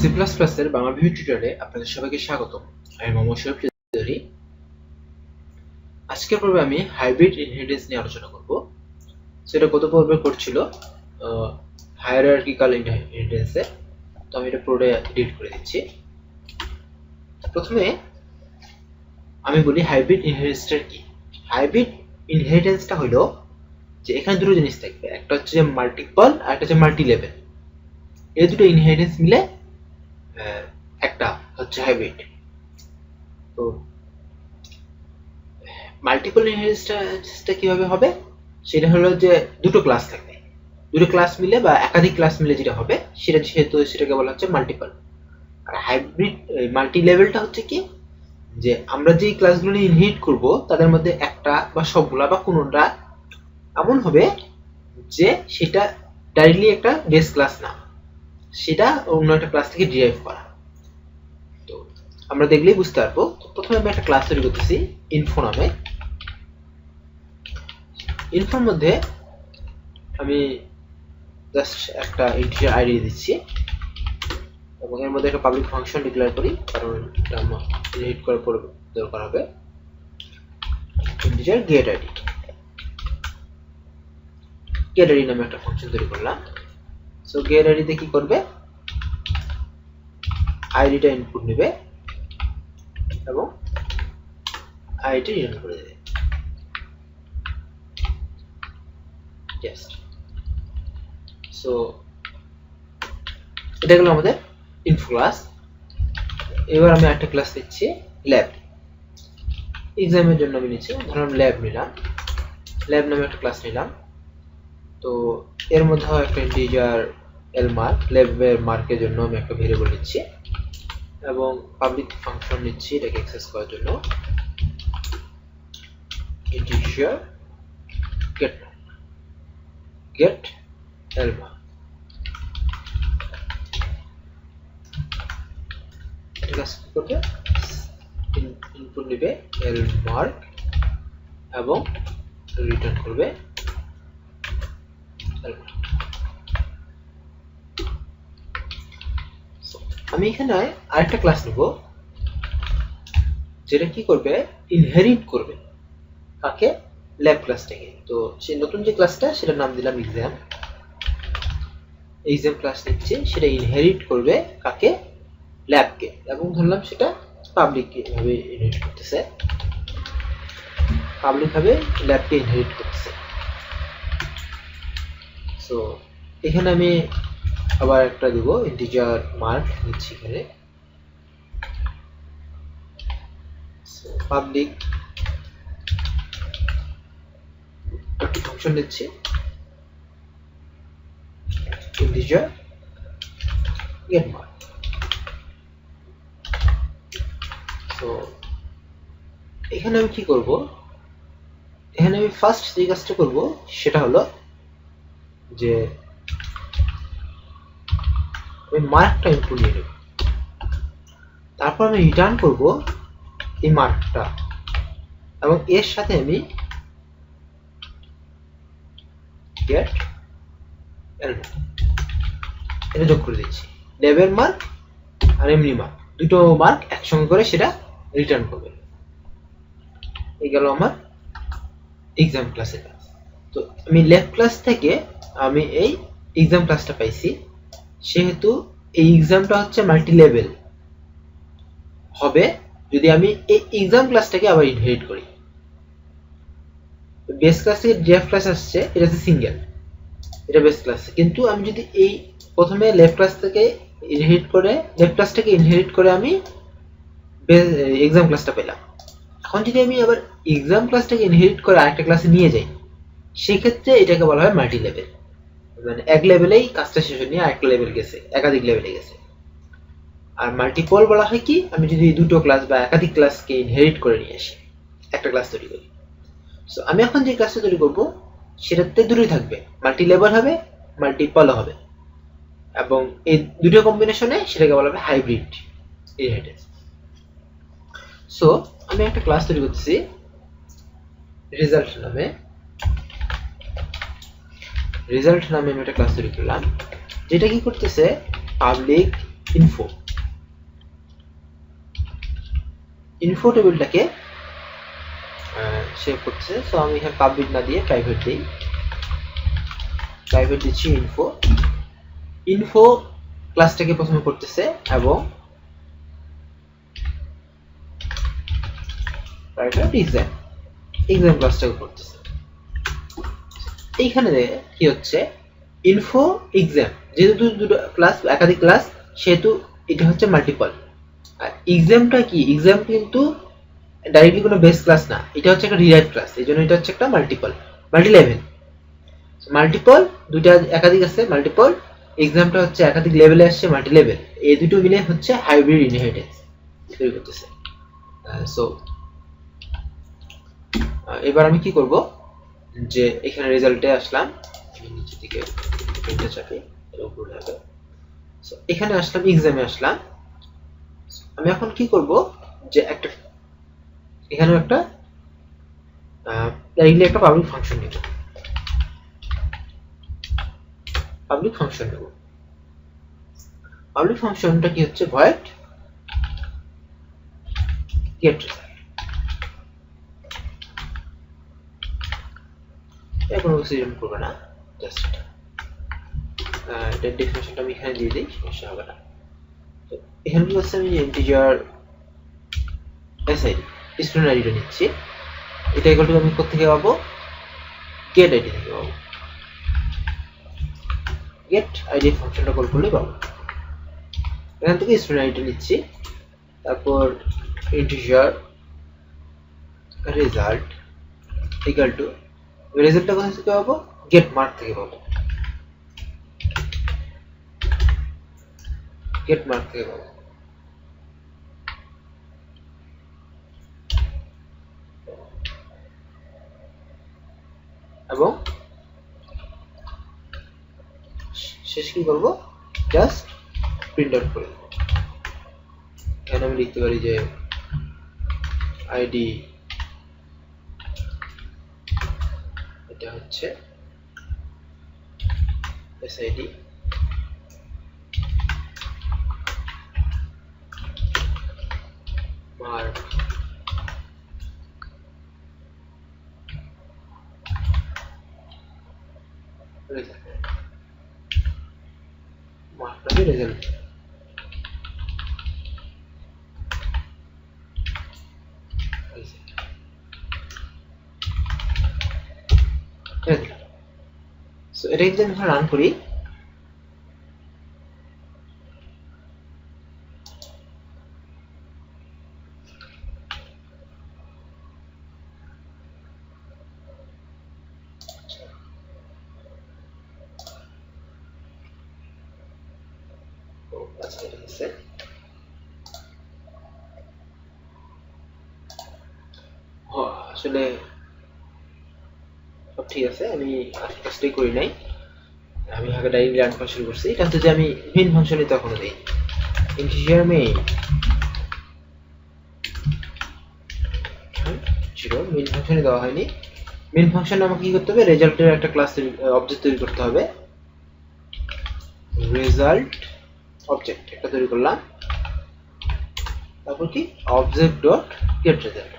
C plus প্লাসের Bangla video টিউটোরিয়ালে আপনাদের সবাইকে স্বাগতম। আমি মোহাম্মদ আজকের পর্বে আমি হাইব্রিড ইনহেরিটেন্স নিয়ে আলোচনা করব। সেটা গত পর্বে করছিল হায়ারার্কিক্যাল ইনহেরিটেন্সে তো আমি এটা করে দিচ্ছি। প্রথমে আমি বলি হাইব্রিড ইনহেরিটেন্সটা কি? হাইব্রিড ইনহেরিটেন্সটা হলো যে এখানে দুটো জিনিস থাকবে। একটা হচ্ছে মাল্টিপল আর একটা হচ্ছে মাল্টি লেভেল এই দুটো ইনহেরিটেন্স মিলে একটা হচ্ছে হাইব্রিড তো মাল্টিপল ইনহেরিটেন্সটা কীভাবে হবে? সেটা হলো যে দুটো ক্লাস থাকবে। দুটো ক্লাস মিলে বা একাধিক ক্লাস মিলে যেটা হবে, সেটা যেহেতু সেটাকে বলা হচ্ছে মাল্টিপল আর হাইব্রিড মাল্টি লেভেলটা হচ্ছে কি? যে আমরা যেই ক্লাসগুলো ইনহেরিট করব, তাদের মধ্যে একটা বা সবগুলা বা কোনোটা এমন হবে যে সেটা ডাইরেক্টলি একটা বেস ক্লাস না। সেটা অন্য একটা ক্লাস থেকে ডিরাইভ করা। তো আমরা দেখলেই বুঝতে পারব, প্রথমে আমি একটা ক্লাস তৈরি করতেছি ইনফো নামে। ইনফোর মধ্যে আমি জাস্ট একটা ইন্টিজার আইডি দিচ্ছি এবং এর মধ্যে একটা পাবলিক ফাংশন ডিক্লেয়ার করি, কারণ এটা আমার ইনহেরিট করার পর দরকার হবে। Integer get ID get ID নামে একটা ফাংশন তৈরি করলাম। সো গেট আইডিতে কি করবে? আইডিটা ইনপুট নেবে এবং আইডি রিটার্ন করে দেবে। সো এটা গেল আমাদের ইনফো ক্লাস এবার আমি একটা ক্লাস নিচ্ছি ল্যাব এক্সামের জন্য আমি নিচ্ছি, ধরুন ল্যাব নিলাম। ল্যাব নামে একটা ক্লাস নিলাম। তো এর মধ্যে একটা ইন্টিজার এল মার্ক ল্যাবের মার্কের জন্য আমি একটা ভেরিয়েবল নিচ্ছি এবং পাবলিক ফাংশন নিচ্ছি এটাকে অ্যাক্সেস করার জন্য। Integer get get L mark input নেবে এল মার্ক এবং রিটার্ন করবে। আমি এখানে আরেকটা ক্লাস নেব, যেটা কি করবে? ইনহেরিট করবে। কাকে? ল্যাব ক্লাসটাকে তো সেই নতুন যে ক্লাসটা সেটার নাম দিলাম এক্সাম এক্সাম ক্লাস নিচ্ছে, সেটা ইনহেরিট করবে কাকে? ল্যাবকে এবং ধরলাম সেটা পাবলিক ভাবে ইনহেরিট করতেছে। পাবলিক ভাবে ল্যাবকে ইনহেরিট করতেছে। সো এখানে আমি আবার একটা দিব ইন্টিজার মার্ক নিচ্ছি এখানে। পাবলিক একটা ফাংশন নিচ্ছি। ইন্টিজার গেট মার্ক তো এখানে আমি কি করব? এখানে আমি ফার্স্ট যে কাজটা করব, সেটা হলো যে আমি মার্কটা ইনপুট নিয়ে নেব। তারপর আমি রিটার্ন করব এই মার্কটা এবং এর সাথে আমি গেট এটা যোগ করে দিচ্ছি। লেভেল মার্ক আর এমনি মার্ক দুটো মার্ক একসঙ্গে করে সেটা রিটার্ন করবে। এই গেল আমার এক্সাম ক্লাসের কাজ তো আমি লেফট ক্লাস থেকে আমি এই এক্সাম ক্লাসটা পাইছি। সেহেতু এই এক্সামটা হচ্ছে মাল্টি লেভেল হবে যদি আমি এই এক্সাম ক্লাসটাকে আবার ইনহেরিট করি। বেস ক্লাস থেকে ডেফ ক্লাস আসছে, এটা হচ্ছে সিঙ্গেল এটা বেস ক্লাস কিন্তু আমি যদি এই প্রথমে লেফট ক্লাস থেকে ইনহেরিট করে লেফট ক্লাসটাকে ইনহেরিট করে আমি এক্সাম ক্লাসটা পেলাম। এখন যদি আমি আবার এক্সাম ক্লাসটাকে ইনহেরিট করে আরেকটা ক্লাসে নিয়ে যাই, সেক্ষেত্রে এটাকে বলা হয় মাল্টি লেভেল মানে এক লেভেলেই কাজটা শেষ হয়নি আরেকটা লেভেল গেছে, একাধিক লেভেলে গেছে। আর মাল্টিপল বলা হয় কি, আমি যদি দুটো ক্লাস বা একাধিক ক্লাসকে ইনহেরিট করে নিয়ে আসি, একটা ক্লাস তৈরি করি। সো আমি এখন যে ক্লাসটা তৈরি করব, সেটাতে দুটোই থাকবে মাল্টি লেভেল হবে মাল্টিপলও হবে। এবং এই দুটো কম্বিনেশনে সেটাকে বলা হবে হাইব্রিড ইনহেরিটেন্স সো আমি একটা ক্লাস তৈরি করতেছি রেজাল্ট নামে। রেজাল্ট নামে আমি একটা ক্লাস তৈরি করলাম, যেটা কি করতেছে? পাবলিক ইনফো ইনফো টেবিলটাকে সেভ করতেছে। সো আমি এখানে পাবলিক না দিয়ে প্রাইভেট দিই। প্রাইভেট দিচ্ছি ইনফো ইনফো ক্লাসটাকে প্রথমে করতেছে এবং প্রাইভেট এক্সাম এক্সাম ক্লাসটাকে করতেছে। এইখানে কি হচ্ছে? ইনফো এক্সাম যেহেতু দুটো ক্লাস একাধিক ক্লাস সেহেতু এটা হচ্ছে মাল্টিপল আর এক্সামটা কি? এক্সাম কিন্তু ডাইরেক্টলি কোনো বেস ক্লাস না। এটা হচ্ছে একটা রিরাইট ক্লাস এই জন্য এটা হচ্ছে একটা মাল্টিপল মাল্টি লেভেল মাল্টিপল দুইটা একাধিক আছে মাল্টিপল এক্সামটা হচ্ছে একাধিক লেভেলে আসছে মাল্টি লেভেল এই দুটো মিলে হচ্ছে হাইব্রিড ইনহেরিটেন্স তৈরি করতেছে। সো এবার আমি কি করব? যে এখানে রেজাল্টে আসলাম নিচের দিকে প্রিন্টে চাপি উপরে হবে সো এখানে আসলাম এক্সামে আসলাম। আমি এখন কি করব যে একটা, এখানেও একটা ডাইরেক্টলি একটা পাবলিক ফাংশন নিব। পাবলিক ফাংশন নেব। পাবলিক ফাংশনটা কি হচ্ছে? ভয়েড গেট রেজাল্ট এটা কোনো আমি এখানে দিয়ে হবে না। নিচ্ছি, এটা আমি কোথেকে পাবো? গেট আইডি থেকে পাবো। গেট আইডি ফাংশনটা কল করলে পাবো। এখান থেকে স্টুডেন্ট আইডি নিচ্ছি, তারপর ইন্টিজার রেজাল্ট ইকুয়াল টু রেজাল্টটা কোথা থেকে পাবো? গেট মার্ক থেকে পাবো। গেট মার্ক থেকে পাবো। এবং শেষ কি করব? জাস্ট প্রিন্ট আউট করে দেবো। এখানে আমি লিখতে পারি যে আইডি এটা হচ্ছে এসআইডি মার্ক রেজাল্ট মার্কটাকে রেজাল্ট সো এটা যদি আমি রান করি ও, আচ্ছা এটা হচ্ছে ও, আসলে সব ঠিক আছে আমি কাজটাই করি নাই। আমি আগে ডাইরেক্ট করা শুরু করছি। এটা হচ্ছে যে আমি মেইন ফাংশনে তখন দিই। ইন্টিজার মেইন জিরো মেইন ফাংশনে দেওয়া হয়নি। মেইন ফাংশনে আমাকে কি করতে হবে? রেজাল্টের একটা ক্লাস অবজেক্ট তৈরি করতে হবে। রেজাল্ট অবজেক্ট একটা তৈরি করলাম। তারপর কি? অবজেক্ট ডট গেট রেজাল্ট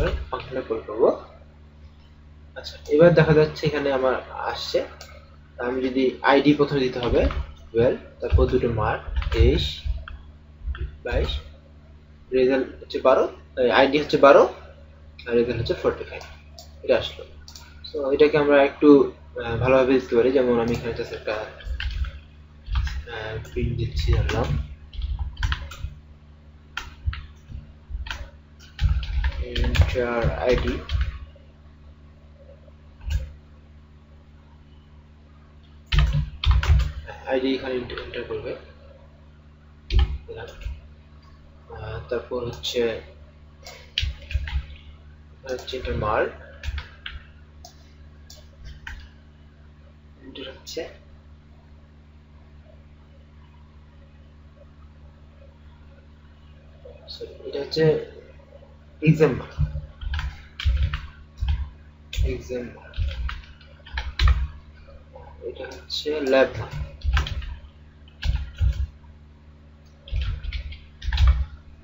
এবার ফাংশনটা কল আচ্ছা এবার দেখা যাচ্ছে এখানে আমার আসছে। আমি যদি আইডি প্রথমে দিতে হবে টুয়েলভ তারপর দুটো মার্ক তেইশ, বাইশ রেজাল্ট হচ্ছে বারো আইডি হচ্ছে বারো, আর রেজাল্ট হচ্ছে ফোরটি ফাইভ এটা আসলো। সো এটাকে আমরা একটু ভালোভাবে দিতে পারি। যেমন আমি এখানে একটা প্রিন্ট দিচ্ছি, ধরলাম। Enter id আইডি এখানে করবে। তারপর হচ্ছে হচ্ছে এন্টার মার্ক হচ্ছে। এটা হচ্ছে এক্সাম মার্ক এক্সাম মার্ক এটা হচ্ছে ল্যাব মার্ক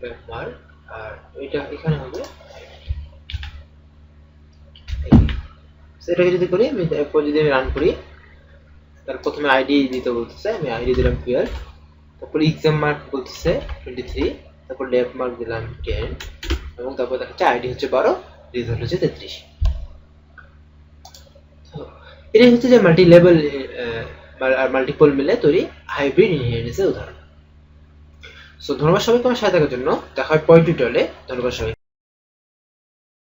ল্যাব মার্ক আর এটা এখানে হবে এটাকে যদি করি, আমি এরপর যদি আমি রান করি, তার প্রথমে আইডি দিতে বলতেছে, আমি আইডি দিলাম টুয়েলভ তারপর এক্সাম মার্ক বলতেছে টোয়েন্টি থ্রি তারপর ল্যাব মার্ক দিলাম টেন এবং তারপর দেখাচ্ছে আইডি হচ্ছে বারো রেজাল্ট হচ্ছে তেত্রিশ। এটাই হচ্ছে যে মাল্টি লেভেল আর মাল্টিপল মিলে তৈরি হাইব্রিড ইনহেরিটেন্সের উদাহরণ। সো ধন্যবাদ সবাইকে আমার সাথে থাকার জন্য। দেখা হয় পয়েন্ট টিউটোরিয়ালে ধন্যবাদ সবাই